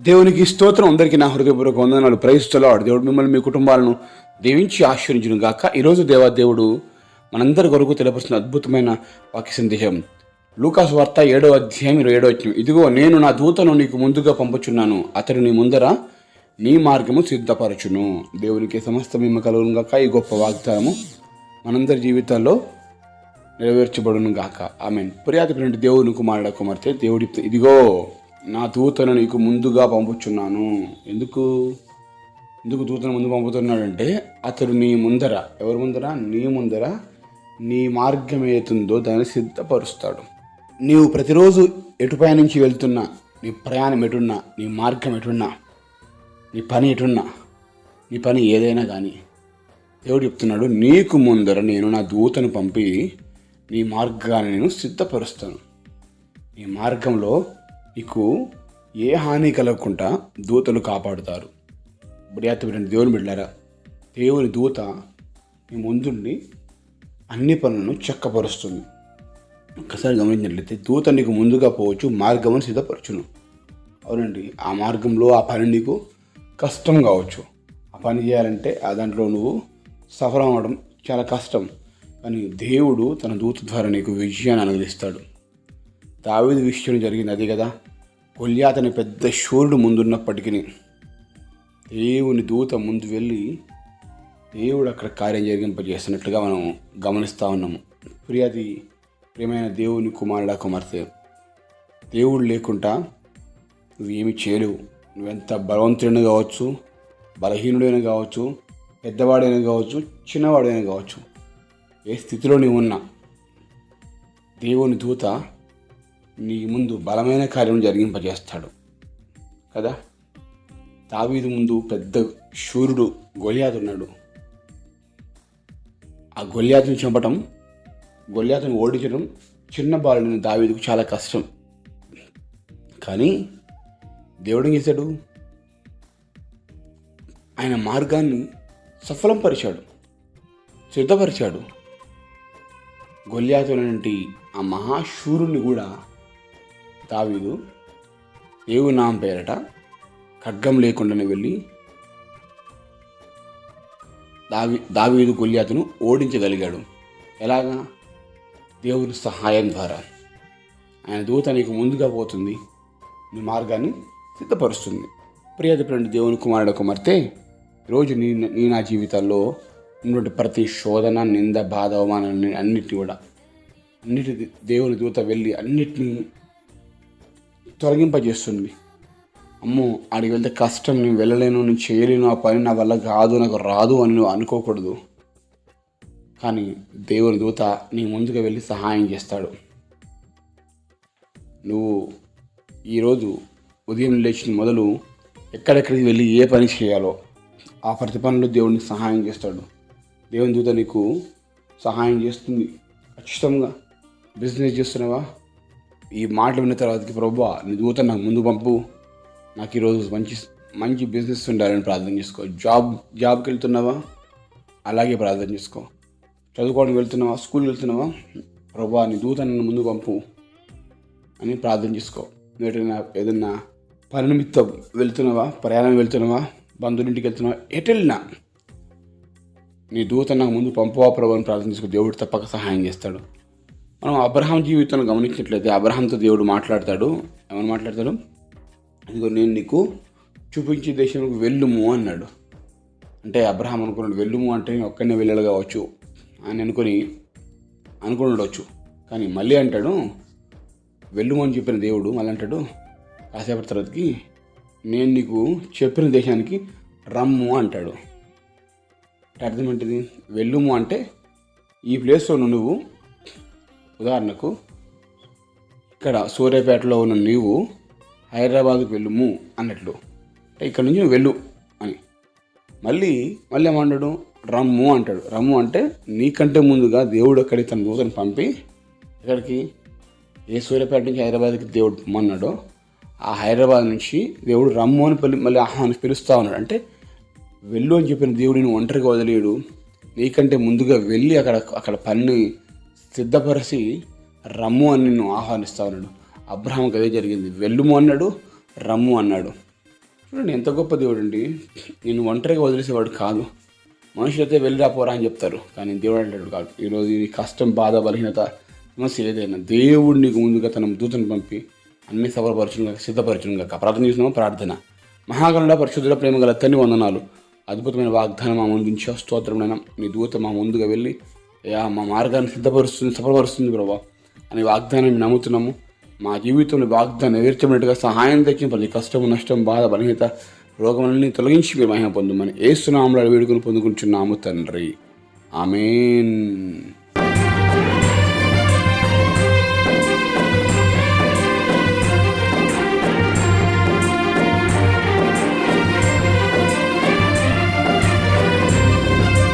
దేవునికి స్తోత్రం. అందరికీ నా హృదయపూర్వక వందనాలు. ప్రయిస్తున్నాడు దేవుడు మిమ్మల్ని మీ కుటుంబాలను దీవించి ఆశ్రయించును గాక. ఈరోజు దేవా దేవుడు మనందరి కొరకు తెలియపరుస్తున్న అద్భుతమైన వాక్య సందేశం. లూకాస్ వార్త ఏడో అధ్యాయం ఇరవై ఏడో వచ్చిన ఇదిగో నేను నా దూతను నీకు ముందుగా పంపుచున్నాను. అతడు నీ ముందర నీ మార్గము సిద్ధపరచును. దేవునికి సమస్త మిమ్మ కలుగును గాక. ఈ గొప్ప వాగ్దానము మనందరి జీవితాల్లో నెరవేర్చబడును గాక. ఆమెన్. ప్రియాతి దేవుని కుమారుడ కుమార్తె దేవుడి ఇదిగో నా దూతను నీకు ముందుగా పంపుచున్నాను. ఎందుకు? ఎందుకు దూతను ముందు పంపుతున్నాడంటే అతడు నీ ముందర ఎవరి ముందర? నీ ముందర నీ మార్గం ఏతుందో దాన్ని సిద్ధపరుస్తాడు. నీవు ప్రతిరోజు ఎటుపై నుంచి వెళ్తున్నా నీ ప్రయాణం ఎటున్నా నీ మార్గం ఎటున్నా నీ పని ఎటున్నా నీ పని ఏదైనా కానీ దేవుడు చెప్తున్నాడు నీకు ముందర నేను నా దూతను పంపి నీ మార్గాన్ని నేను సిద్ధపరుస్తాను. నీ మార్గంలో నీకు ఏ హాని కలగకుండా దూతలు కాపాడుతారు. బిడ్డ దేవుని బిడ్డారా దేవుని దూత మీ ముందుండి అన్ని పనులను చక్కపరుస్తుంది. ఒక్కసారి గమనించినట్లయితే దూత నీకు ముందుగా పోవచ్చు మార్గం సిద్ధపరచును. అవునండి ఆ మార్గంలో ఆ పని నీకు కష్టం కావచ్చు. ఆ పని చేయాలంటే ఆ దాంట్లో నువ్వు సఫలం అవ్వడం చాలా కష్టం. కానీ దేవుడు తన దూత ద్వారా నీకు విజయాన్ని అనుగ్రహిస్తాడు. దావీదు విషయం జరిగింది అది కదా. కొల్యాతని పెద్ద శూరుడు ముందున్నప్పటికీ దేవుని దూత ముందు వెళ్ళి దేవుడు అక్కడ కార్యం జరిగింపజేస్తున్నట్లుగా మనం గమనిస్తూ ఉన్నాము. ఫిర్యాది ప్రియమైన దేవుని కుమారుడ కుమార్తె దేవుడు లేకుండా నువ్వేమి చేయలేవు. నువ్వెంత బలవంతుడైన కావచ్చు బలహీనుడైన కావచ్చు పెద్దవాడైనా కావచ్చు చిన్నవాడైనా కావచ్చు ఏ స్థితిలో నీవు ఉన్నా దేవుని దూత నీ ముందు బలమైన కార్యం జరిగింపజేస్తాడు. కదా? దావీదు ముందు పెద్ద శూరుడు గొలియాతు ఉన్నాడు. ఆ గొలియాతుని చంపటం గొలియాతుని ఓడించడం చిన్న బాలుడిని దావీదుకు చాలా కష్టం. కానీ దేవుడు చేశాడు? ఆయన మార్గాన్ని సఫలం పరిచాడు సిద్ధపరిచాడు గొల్యాతు ఆ మహాశూరుని కూడా దావీదు ఏవు నామం పేరట ఖడ్గం లేకుండానే వెళ్ళి దావి దావీదు గొల్యాతును ఓడించగలిగాడు. ఎలాగా? దేవుని సహాయం ద్వారా. ఆయన దూత నీకు ముందుగా పోతుంది. నీ మార్గాన్ని సిద్ధపరుస్తుంది. ప్రియతపడి దేవుని కుమారుడు కుమార్తె ఈరోజు నీ నీ నా జీవితాల్లో ఉన్నటువంటి ప్రతి శోధన నింద బాధ అవమానాన్ని అన్నిటిని కూడా అన్నిటి దేవుని దూత వెళ్ళి అన్నిటినీ తొలగింపజేస్తుంది. అమ్మో ఆడికి వెళ్తే కష్టం నేను వెళ్ళలేను నేను చేయలేను ఆ పని నా వల్ల కాదు నాకు రాదు అని నువ్వు అనుకోకూడదు. కానీ దేవుని దూత నీ ముందుకు వెళ్ళి సహాయం చేస్తాడు. నువ్వు ఈరోజు ఉదయం లేచిన మొదలు ఎక్కడెక్కడికి వెళ్ళి ఏ పని చేయాలో ఆ ప్రతి పనిలో దేవుడిని సహాయం చేస్తాడు. దేవుని దూత నీకు సహాయం చేస్తుంది. ఖచ్చితంగా. బిజినెస్ చేస్తున్నావా? ఈ మాటలు విన్న తర్వాతకి ప్రభు నీ దూత నాకు ముందు పంపు. నాకు ఈరోజు మంచి మంచి బిజినెస్ ఉండాలని ప్రార్థన చేసుకో. జాబ్ జాబ్కి వెళ్తున్నావా? అలాగే ప్రార్థన చేసుకో. చదువుకోవడానికి వెళ్తున్నావా? స్కూల్కి వెళ్తున్నావా? ప్రభా నీ దూత నన్ను ముందు పంపు అని ప్రార్థన చేసుకో. ఏదైనా ఏదైనా పని నిమిత్తం వెళ్తున్నావా? ప్రయాణం వెళ్తున్నావా? బంధువులింటికి వెళ్తున్నావా? ఎటు వెళ్ళినా నీ దూత నాకు ముందు పంపువా ప్రభు అని ప్రార్థన చేసుకో. దేవుడు తప్పక సహాయం చేస్తాడు. మనం అబ్రహాం జీవితం గమనించినట్లయితే అబ్రహాంతో దేవుడు మాట్లాడతాడు. ఏమని మాట్లాడతాడు? ఇదిగో నేను నీకు చూపించే దేశంలోకి వెళ్ళుము అన్నాడు. అంటే అబ్రహాం అనుకున్నాడు వెళ్ళుము అంటే నేను ఒక్కడనే వెళ్ళాలి కావచ్చు అని అనుకొని అనుకుని ఉండొచ్చు. కానీ మళ్ళీ అంటాడు వెళ్ళుము అని చెప్పిన దేవుడు మళ్ళీ అంటాడు కాసేపటి తర్వాతకి నేను నీకు చెప్పిన దేశానికి రమ్ము అంటాడు. అర్థం ఏంటిది? వెళ్ళుము అంటే ఈ ప్లేస్లో నువ్వు ఉదాహరణకు ఇక్కడ సూర్యాపేటలో ఉన్న నీవు హైదరాబాద్కు వెళ్ళుము అన్నట్లు. ఇక్కడ నుంచి నువ్వు వెళ్ళు అని. మళ్ళీ మళ్ళీ ఏమంటాడు రమ్ము అంటాడు. రమ్ము అంటే నీకంటే ముందుగా దేవుడు అక్కడికి తన దూతను పంపి ఎక్కడికి? ఏ సూర్యాపేట నుంచి హైదరాబాద్కి దేవుడు పొమ్మన్నాడో ఆ హైదరాబాద్ నుంచి దేవుడు రమ్ము అని పిలి మళ్ళీ ఆహ్వాని పిలుస్తూ ఉన్నాడు. అంటే వెళ్ళు అని చెప్పిన దేవుడిని ఒంటరిగా వదిలేడు. నీకంటే ముందుగా వెళ్ళి అక్కడ అక్కడ పని సిద్ధపరిచి రమ్ము అని నిన్ను ఆహ్వానిస్తా ఉన్నాడు. అబ్రహాంకి అదే జరిగింది. వెళ్ళుము అన్నాడు రమ్ము అన్నాడు. చూడండి ఎంత గొప్ప దేవుడు అండి నేను ఒంటరిగా వదిలేసేవాడు కాదు. మనుషులైతే వెళ్ళిరా పోరా అని చెప్తారు. కానీ దేవుడు అంటాడు కాదు. ఈరోజు ఈ కష్టం బాధ బలహీనత సమస్య ఏదైనా దేవుడు నీకు ముందుగా తన దూతను పంపి అన్ని సఫలపరచును కాక సిద్ధపరచును కాక ప్రార్థన చేసిన ప్రార్థన. మహాగణుడ పరిశుద్ధుడ ప్రేమ గల తన్ని వందనాలు. అద్భుతమైన వాగ్దానం మా ముందు ఉంచి స్తోత్రమైన మీ దూత మా ముందుగా వెళ్ళి మా మార్గాన్ని సిద్ధపరుస్తుంది సఫలపరుస్తుంది ప్రభా. అనే వాగ్దానం మేము నమ్ముతున్నాము. మా జీవితంలో వాగ్దానం నెరవేర్చబడినట్టుగా సహాయం తెచ్చిన ప్రతి కష్టం నష్టం బాధ బలహీత రోగములన్నీ తొలగించి మీరు మహిమ పొందమని ఏసునామలో వేడుకొని పొందుకుంటున్నాము తండ్రి. ఆమెన్.